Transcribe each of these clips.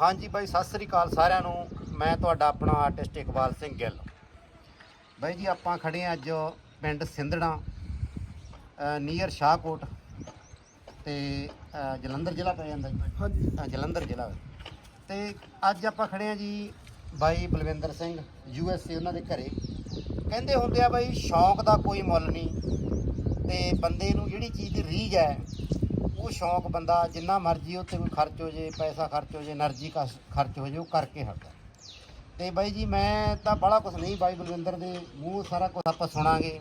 ਹਾਂਜੀ ਬਾਈ ਸਤਿ ਸ੍ਰੀ ਅਕਾਲ ਸਾਰਿਆਂ ਨੂੰ। ਮੈਂ ਤੁਹਾਡਾ ਆਪਣਾ ਆਰਟਿਸਟ ਇਕਬਾਲ ਸਿੰਘ ਗਿੱਲ। ਬਾਈ ਜੀ ਆਪਾਂ ਖੜੇ ਹਾਂ ਅੱਜ ਪਿੰਡ ਸਿੰਧੜਾ ਨੀਅਰ ਸ਼ਾਹਕੋਟ ਤੇ ਜਲੰਧਰ ਜ਼ਿਲ੍ਹਾ ਪੈ ਜਾਂਦਾ ਜੀ। ਹਾਂਜੀ। ਜਲੰਧਰ ਜ਼ਿਲ੍ਹਾ। ਤੇ ਅੱਜ ਆਪਾਂ ਖੜੇ ਹਾਂ ਜੀ ਬਾਈ Balwinder Singh U S A ਉਹਨਾਂ ਦੇ ਘਰੇ। ਕਹਿੰਦੇ ਹੁੰਦੇ ਆ ਬਾਈ ਸ਼ੌਂਕ ਦਾ ਕੋਈ ਮੁੱਲ ਨਹੀਂ ਤੇ ਬੰਦੇ ਨੂੰ ਜਿਹੜੀ ਚੀਜ਼ ਦੀ ਰੀਝ ਹੈ ਉਹ ਸ਼ੌਕ ਬੰਦਾ ਜਿੰਨਾ ਮਰਜ਼ੀ ਉੱਤੇ ਕੋਈ ਖਰਚ ਹੋ ਜੇ ਪੈਸਾ ਖਰਚ ਹੋ ਜੇ એનર્ਜੀ ਖਰਚ ਹੋ ਜੇ ਉਹ ਕਰਕੇ ਹਟਦਾ। ਤੇ ਬਾਈ ਜੀ ਮੈਂ ਤਾਂ ਬੜਾ ਕੁਝ ਨਹੀਂ ਬਾਈ ਬਲਵਿੰਦਰ ਦੇ ਮੂੰਹ ਸਾਰਾ ਕੁਝ ਆਪਾਂ ਸੁਣਾਂਗੇ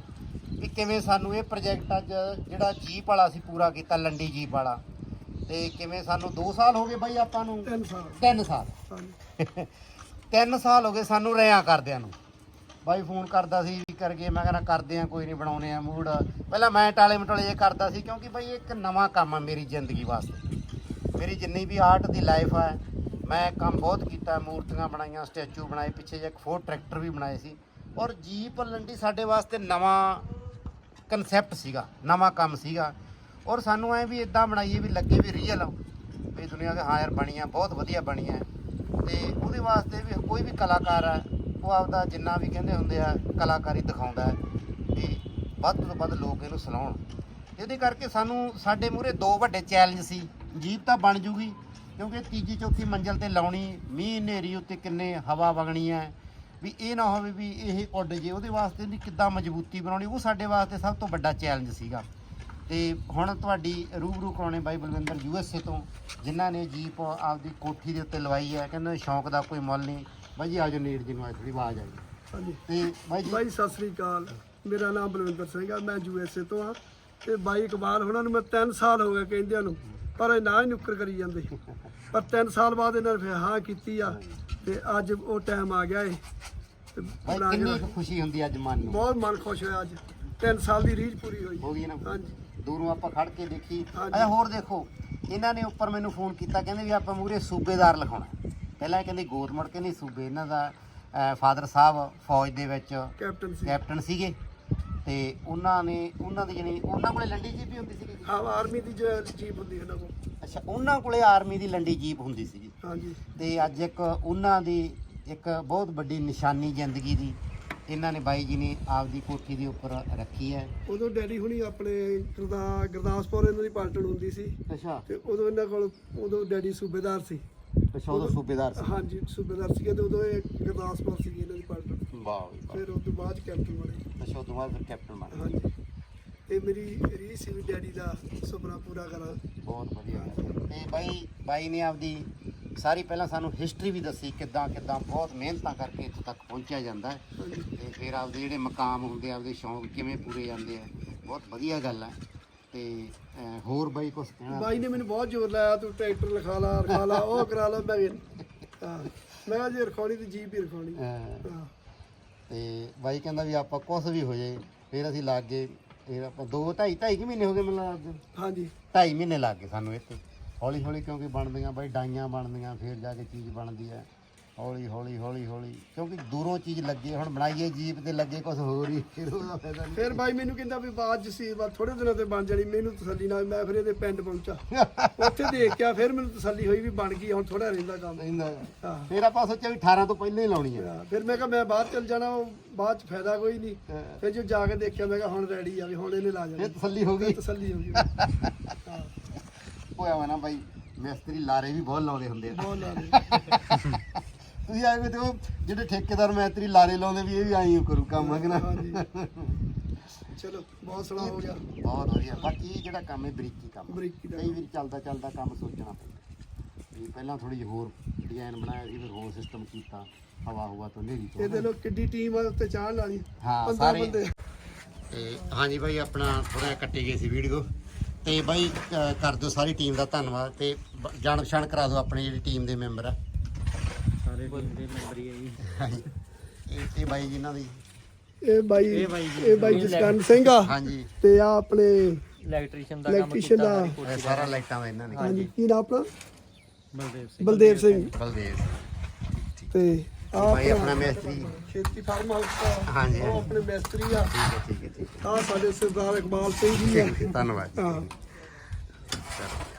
ਵੀ ਕਿਵੇਂ ਸਾਨੂੰ ਇਹ ਪ੍ਰੋਜੈਕਟ ਅੱਜ ਜਿਹੜਾ ਜੀਪ ਵਾਲਾ ਸੀ ਪੂਰਾ ਕੀਤਾ ਲੰਡੀ ਜੀਪ ਵਾਲਾ। ਤੇ ਕਿਵੇਂ ਸਾਨੂੰ 2 ਸਾਲ ਹੋ ਗਏ ਬਾਈ ਆਪਾਂ ਨੂੰ? 3 ਸਾਲ। 3 ਸਾਲ। 3 ਸਾਲ ਹੋ ਗਏ ਸਾਨੂੰ ਰਿਆਂ ਕਰਦਿਆਂ ਨੂੰ। ਬਾਈ ਫੋਨ ਕਰਦਾ ਸੀ ਵੀ ਕਰਕੇ ਮੈਂ ਕਹਿੰਦਾ ਕਰਦੇ ਆ, ਕੋਈ ਨਹੀਂ ਬਣਾਉਨੇ ਆ ਮੂਡ। ਪਹਿਲਾਂ ਮੈਂ ਟਾਲੇ ਮਟੋਲੇ ਜੇ ਕਰਦਾ ਸੀ, ਕਿਉਂਕਿ ਬਾਈ ਇੱਕ ਨਵਾਂ ਕੰਮ ਆ ਮੇਰੀ ਜ਼ਿੰਦਗੀ ਵਾਸਤੇ। ਮੇਰੀ ਜਿੰਨੀ ਵੀ ਆਰਟ ਦੀ ਲਾਈਫ ਹੈ ਮੈਂ ਕੰਮ ਬਹੁਤ ਕੀਤਾ, ਮੂਰਤੀਆਂ ਬਣਾਈਆਂ ਸਟੈਚੂ ਬਣਾਏ, ਪਿੱਛੇ ਜੇ ਇੱਕ ਫੋਰ ਟਰੈਕਟਰ ਵੀ ਬਣਾਏ ਸੀ। ਔਰ ਜੀਪ ਲੰਡੀ ਸਾਡੇ ਵਾਸਤੇ ਨਵਾਂ ਕਨਸੈਪਟ ਸੀਗਾ, ਨਵਾਂ ਕੰਮ ਸੀਗਾ। ਔਰ ਸਾਨੂੰ ਐ ਵੀ ਇਦਾਂ ਬਣਾਈਏ ਵੀ ਲੱਗੇ ਵੀ ਰੀਅਲ ਵੀ ਦੁਨੀਆ ਦੇ ਹਾਇਰ ਬਣੀਆਂ, ਬਹੁਤ ਵਧੀਆ ਬਣੀਆਂ। ਤੇ ਉਹਦੇ ਵਾਸਤੇ ਵੀ ਕੋਈ ਵੀ ਕਲਾਕਾਰ ਹੈ ਉਹ ਆਪਦਾ ਜਿੰਨਾ ਵੀ ਕਹਿੰਦੇ ਹੁੰਦੇ ਆ, ਕਲਾਕਾਰੀ ਦਿਖਾਉਂਦਾ ਹੈ ਵੀ ਵੱਧ ਤੋਂ ਵੱਧ ਲੋਕ ਇਹਨੂੰ ਸਲਾਉਣ ਇਹਦੇ ਕਰਕੇ ਸਾਨੂੰ ਸਾਡੇ ਮੂਹਰੇ ਦੋ ਵੱਡੇ ਚੈਲੰਜ ਸੀ। ਜੀਪ ਤਾਂ ਬਣ ਜੂਗੀ, ਕਿਉਂਕਿ ਤੀਜੀ ਚੌਥੀ ਮੰਜ਼ਲ ਤੇ ਲਾਉਣੀ, ਮੀਂਹ ਹਨੇਰੀ ਉੱਤੇ ਕਿੰਨੇ ਹਵਾ ਵਗਣੀ ਹੈ, ਵੀ ਇਹ ਨਾ ਹੋਵੇ ਵੀ ਇਹ ਉੱਡ ਜੇ। ਉਹਦੇ ਵਾਸਤੇ ਵੀ ਕਿੱਦਾਂ ਮਜ਼ਬੂਤੀ ਬਣਾਉਣੀ, ਉਹ ਸਾਡੇ ਵਾਸਤੇ ਸਭ ਤੋਂ ਵੱਡਾ ਚੈਲੰਜ ਸੀਗਾ। ਤੇ ਹੁਣ ਤੁਹਾਡੀ ਰੂਬਰੂ ਕਰਾਉਣੇ ਬਾਈ ਬਲਵਿੰਦਰ ਯੂਐਸਏ ਤੋਂ, ਜਿਨ੍ਹਾਂ ਨੇ ਜੀਪ ਆਪਦੀ ਕੋਠੀ ਦੇ ਉੱਤੇ ਲਵਾਈ ਹੈ, ਕਹਿੰਦੇ ਸ਼ੌਂਕ ਦਾ ਕੋਈ ਮੁੱਲ ਨਹੀਂ। ਬਾਈ ਜੀ ਆਜੋ ਨੀੜ ਜੀ ਨੂੰ ਆ ਥੋੜੀ ਆਵਾਜ਼ ਆਈ। ਹਾਂਜੀ। ਤੇ ਬਾਈ ਜੀ ਬਾਈ ਸਤਿ ਸ੍ਰੀ ਅਕਾਲ। ਮੇਰਾ ਨਾਮ ਬਲਵਿੰਦਰ ਸਿੰਘ ਆ ਮੈਂ ਯੂਐਸਏ ਤੋਂ ਆ। ਤੇ ਬਾਈ ਇਕਬਾਲ ਉਹਨਾਂ ਨੂੰ ਮੈਂ 3 ਸਾਲ ਹੋ ਗਏ ਕਹਿੰਦਿਆਂ ਨੂੰ ਪਰ ਇਹ ਨਾ ਹੀ ਨੁੱਕਰ ਕਰੀ ਜਾਂਦੇ। ਪਰ 3 ਸਾਲ ਬਾਅਦ ਇਹਨਾਂ ਨੇ ਫਿਰ ਹਾਂ ਕੀਤੀ ਆ ਤੇ ਅੱਜ ਉਹ ਟਾਈਮ ਆ ਗਿਆ ਏ। ਤੇ ਬਾਈ ਬਣਾ ਕੇ ਕਿੰਨੀ ਰੱਖ- ਕੁ ਖੁਸ਼ੀ ਹੁੰਦੀ ਅੱਜ ਮਨ ਨੂੰ? ਬਹੁਤ ਮਨ ਖੁਸ਼ ਹੋਇਆ ਅੱਜ। 3 ਸਾਲ ਦੀ ਰੀਝ ਪੂਰੀ ਹੋਈ। ਹੋ ਗਈ ਨਾ? ਹਾਂਜੀ। ਦੂਰੋਂ ਆਪਾਂ ਖੜ ਕੇ ਦੇਖੀ। ਹਾਂਜੀ। ਅੱਛਾ ਹੋਰ ਦੇਖੋ ਇਹਨਾਂ ਨੇ ਉੱਪਰ ਮੈਨੂੰ ਫੋਨ ਕੀਤਾ ਕਹਿੰਦੇ ਵੀ ਆਪਾਂ ਮੂਰੇ ਸੂਬੇਦਾਰ ਲਿਖਾਉਣਾ। ਪਹਿਲਾਂ ਇਹ ਕਹਿੰਦੇ ਗੌਰਮੈਂਟ ਕਹਿੰਦੀ ਸੂਬੇ ਇਹਨਾਂ ਦਾ ਫਾਦਰ ਸਾਹਿਬ ਫੌਜ ਦੇ ਵਿੱਚ ਕੈਪਟਨ ਸੀ। ਕੈਪਟਨ ਸੀਗੇ। ਤੇ ਉਹਨਾਂ ਨੇ ਉਹਨਾਂ ਦੀ ਜਣੀ ਉਹਨਾਂ ਕੋਲੇ ਲੰਡੀ ਜੀਪ ਵੀ ਹੁੰਦੀ ਸੀਗੀ? ਹਾਂ ਆਰਮੀ ਦੀ ਜੀਪ ਹੁੰਦੀ ਉਹਨਾਂ ਕੋਲ। ਅੱਛਾ ਉਹਨਾਂ ਕੋਲੇ ਆਰਮੀ ਦੀ ਲੰਡੀ ਜੀਪ ਹੁੰਦੀ ਸੀਗੀ। ਹਾਂਜੀ। ਤੇ ਅੱਜ ਇੱਕ ਉਹਨਾਂ ਦੀ ਇੱਕ ਬਹੁਤ ਵੱਡੀ ਨਿਸ਼ਾਨੀ ਜ਼ਿੰਦਗੀ ਦੀ ਇਹਨਾਂ ਨੇ ਬਾਈ ਜੀ ਨੇ ਆਪਦੀ ਕੋਠੀ ਦੇ ਉੱਪਰ ਰੱਖੀ ਹੈ। ਉਦੋਂ ਡੈਡੀ ਹੁਣੀ ਆਪਣੇ ਗੁਰਦਾ ਗੁਰਦਾਸਪੁਰ ਇਹਨਾਂ ਦੀ ਪਾਲਟਣ ਹੁੰਦੀ ਸੀ। ਅੱਛਾ। ਤੇ ਉਦੋਂ ਇਹਨਾਂ ਕੋਲ ਉਦੋਂ ਡੈਡੀ ਸੂਬੇਦਾਰ ਸੀ। ਅੱਛਾ ਉਹਦਾ ਸੂਬੇਦਾਰ ਸੀ। ਹਾਂਜੀ ਸੂਬੇਦਾਰ ਸੀਗੇ ਤੇ ਉਦੋਂ ਇਹ ਗੁਰਦਾਸਪੁਰ ਸੀਗੀ ਇਹਨਾਂ ਦੀ ਪਾਲਟਣ ਵਾਹ ਵੀ ਵਾਹ। ਫਿਰ ਉਸ ਤੋਂ ਬਾਅਦ 'ਚ ਕੈਪਟਨ ਬਣੇ। ਅੱਛਾ ਉਹ ਤੋਂ ਬਾਅਦ ਫਿਰ ਕੈਪਟਨ ਬਣ। ਗਿਆ। ਹਾਂਜੀ। ਤੇ ਮੇਰੀ ਰੀਝ ਸੀ ਵੀ ਡੈਡੀ ਦਾ ਸੁਪਨਾ ਪੂਰਾ ਕਰਾਂ। ਬਹੁਤ ਵਧੀਆ। ਤੇ ਬਾਈ ਬਾਈ ਨੇ ਆਪਦੀ ਸਾਰੀ ਪਹਿਲਾਂ ਸਾਨੂੰ ਹਿਸਟਰੀ ਵੀ ਦੱਸੀ ਕਿੱਦਾਂ ਕਿੱਦਾਂ ਬਹੁਤ ਮਿਹਨਤਾਂ ਕਰਕੇ ਇੱਥੇ ਤੱਕ ਪਹੁੰਚਿਆ ਜਾਂਦਾ ਹੈ। ਹਾਂਜੀ। ਤੇ ਫਿਰ ਆਪਦੇ ਜਿਹੜੇ ਮਕਾਮ ਹੁੰਦੇ ਆ ਆਪਦੇ ਸ਼ੌਂਕ ਕਿਵੇਂ ਪੂਰੇ ਜਾਂਦੇ ਆ ਬਹੁਤ ਵਧੀਆ ਗੱਲ ਹੈ। ਤੇ ਅਹ, ਹੋਰ ਬਾਈ ਕੁਝ ਕਹਿਣਾ? ਬਾਈ ਨੇ ਮੈਨੂੰ ਬਹੁਤ ਜ਼ੋਰ ਲਾਇਆ ਤੂੰ ਟਰੈਕਟਰ ਲਿਖਾ ਲਾ ਰਖਾ ਲਾ ਉਹ ਕਰਾ ਲਾ ਮੈਂ ਹਾਂ। ਮੈਂ ਕਿਹਾ ਜੇ ਰਖਾਉਣੀ ਤੇ ਜੀਪ ਹੀ ਰਖਾਉਣੀ। ਅਹ, ਹਾਂ। ਤੇ ਬਾਈ ਕਹਿੰਦਾ ਵੀ ਆਪਾਂ ਕੁਝ ਵੀ ਹੋ ਜਾਏ ਫਿਰ ਅਸੀਂ ਲੱਗ ਗਏ ਫਿਰ ਆਪਾਂ 2 2.5 2.5 ਮਹੀਨੇ ਹੋ ਗਏ ਮੈਨੂੰ ਲੱਗਦਾ ਹਾਂਜੀ। 2.5 ਮਹੀਨੇ ਲੱਗ ਗਏ ਸਾਨੂੰ ਇੱਥੇ। ਹੌਲੀ ਹੌਲੀ ਕਿਉਂਕਿ ਬਣਦੀਆਂ ਬਾਈ ਡਾਈਆਂ ਬਣਦੀਆਂ ਫਿਰ ਜਾ ਕੇ ਚੀਜ਼ ਬਣਦੀ ਹੈ। ਹੌਲੀ ਹੌਲੀ ਹੌਲੀ ਹੌਲੀ। ਕਿਉਂਕਿ ਦੂਰੋਂ ਚੀਜ਼ ਲੱਗੇ ਹੁਣ ਬਣਾਈਏ ਜੀਪ ਤੇ ਲੱਗੇ ਕੁਝ ਹੋਰ ਹੀ ਫਿਰ ਉਹਦਾ ਫਾਇਦਾ ਨਹੀਂ। ਫਿਰ ਬਾਈ ਮੈਨੂੰ ਕਹਿੰਦਾ ਵੀ ਬਾਅਦ ਚ ਸੀ ਬਾਅਦ ਥੋੜੇ ਦਿਨਾਂ ਤੇ ਬਣ ਜਾਣੀ ਮੈਨੂੰ ਤਸੱਲੀ ਨਾਲ ਮੈਂ ਫਿਰ ਇਹਦੇ ਪਿੰਡ ਪਹੁੰਚਾ। ਉੱਥੇ ਦੇਖ ਕੇ ਫਿਰ ਮੈਨੂੰ ਤਸੱਲੀ ਹੋਈ ਵੀ ਬਣ ਗਈ ਹੁਣ ਥੋੜਾ ਰਹਿੰਦਾ ਕੰਮ। ਰਹਿੰਦਾ। ਫਿਰ ਆਪਾਂ ਸੋਚਿਆ ਵੀ 18 ਤੋਂ ਪਹਿਲਾਂ ਹੀ ਲਾਉਣੀ ਹੈ ਫਿਰ ਮੈਂ ਕਿਹਾ ਮੈਂ ਬਾਹਰ ਚਲ ਜਾਣਾ ਉਹ ਬਾਅਦ ਚ ਫਾਇਦਾ ਕੋਈ ਨਹੀਂ। ਫਿਰ ਜੋ ਜਾ ਕੇ ਦੇਖਿਆ ਮੈਂ ਕਿਹਾ ਹੁਣ ਰੈਡੀ ਆ ਵੀ ਹੁਣ ਇਹਨੇ ਲਾ ਫਿਰ ਜਾਣਾ ਤਸੱਲੀ ਹੋ ਗਈ। ਤਸੱਲੀ ਹੋ ਗਈ। ਹੋਇਆ ਵਾ ਨਾ ਬਾਈ ਮਿਸਤਰੀ ਲਾਰੇ ਵੀ ਬਹੁਤ ਲਾਉਂਦੇ ਹੁੰਦੇ ਆ। ਬਹੁਤ ਲਾ ਲਈ ਤੁਸੀਂ ਆਏ ਵੀ ਤੇ ਉਹ ਜਿਹੜੇ ਠੇਕੇਦਾਰ ਮਿਸਤਰੀ ਲਾਰੇ ਲਾਉਂਦੇ ਵੀ ਇਹ ਵੀ ਆਈ ਕਰੂ ਕੰਮ ਹੈ ਕਿ ਨਾ? ਹਾਂਜੀ। ਚਲੋ ਬਹੁਤ ਸੋਹਣਾ ਹੋ ਗਿਆ। ਬਹੁਤ ਵਧੀਆ। ਬਾਕੀ ਇਹ ਜਿਹੜਾ ਕੰਮ ਹੈ ਬਰੀਕੀ ਕੰਮ। ਬਰੀਕੀ ਦਾ ਕਈ ਵਾਰ ਚੱਲਦਾ ਚੱਲਦਾ ਕੰਮ ਸੋਚਣਾ ਪੈਂਦਾ। ਵੀ ਪਹਿਲਾਂ ਥੋੜੀ ਜਿਹੀ ਹੋਰ ਡਿਜ਼ਾਈਨ ਬਣਾਇਆ ਸੀ ਫਿਰ ਹੋਰ ਸਿਸਟਮ ਕੀਤਾ। ਹਵਾ ਹੁਵਾ ਤੋਂ ਨੇਰੀ ਤੋਂ ਇਹਦੇ ਲੋ ਕਿੱਡੀ ਟੀਮ ਆ ਉੱਤੇ ਚਾੜ ਲਾਣੀ। ਹਾਂ 15 ਸਾਰੇ ਬੰਦੇ। ਤੇ ਹਾਂਜੀ ਬਾਈ ਆਪਣਾ ਥੋੜਾ ਕੱਟੀ ਗਈ ਸੀ ਵੀਡੀਓ। ਤੇ ਬਾਈ ਅ, ਕਰ ਦਿਓ ਸਾਰੀ ਟੀਮ ਦਾ ਧੰਨਵਾਦ। ਤੇ ਬ- ਜਾਣ ਪਛਾਣ ਕਰਾ ਦਿਓ ਆਪਣੀ ਜਿਹੜੀ ਟੀਮ ਦੇ ਮੈਂਬਰ ਆ। ਸਾਰੇ ਟੀਮ ਦੇ ਮੈਂਬਰ ਹੀ ਆ ਜੀ। ਹਾਂਜੀ। ਇਹ ਇਹ ਬਾਈ ਜਿਨ੍ਹਾਂ ਦੀ। ਇਹ ਬਾਈ ਇਹ ਬਾਈ ਜੀ। ਇਹ ਬਾਈ ਜਸਕਰਨ ਸਿੰਘ ਆ ਹਾਂਜੀ। ਤੇ ਆ ਆਪਣੇ ਇਲੈਕਟ੍ਰੀਸ਼ੀਅਨ ਦਾ ਕੰਮ Electrician ਕੀਤਾ ਦਾ- ਸਾਰੀ ਇਹ ਕੋਠੀ ਸਾਰਾ ਲਾਈਟਾਂ ਦਾ ਇਹਨਾਂ ਨੇ। ਹਾਂਜੀ। ਕੀ ਨਾਮ ਆਪਣਾ? ਬਲਦੇਵ ਸਿੰਘ। ਬਲਦੇਵ ਸਿੰਘ। ਬਲਦੇਵ ਤੇ ਆ ਬਾਈ ਆਪਣਾ ਮਿਸਤਰੀ। ਖੇਤੀ ਫਾਰਮ ਹਾਊਸ ਦਾ। ਹਾਂਜੀ, ਉਹ ਹਾਂਜੀ। ਆਪਣੇ ਮਿਸਤਰੀ ਆ। ਠੀਕ ਹੈ ਠੀਕ ਹੈ ਠੀਕ ਆ ਸਾਡੇ ਸਰਦਾਰ ਇਕਬਾਲ ਸਿੰਘ ਜੀ ਆ। ਹੈ ਧੰਨਵਾਦ। ਹਾਂ। ਚਲੋ।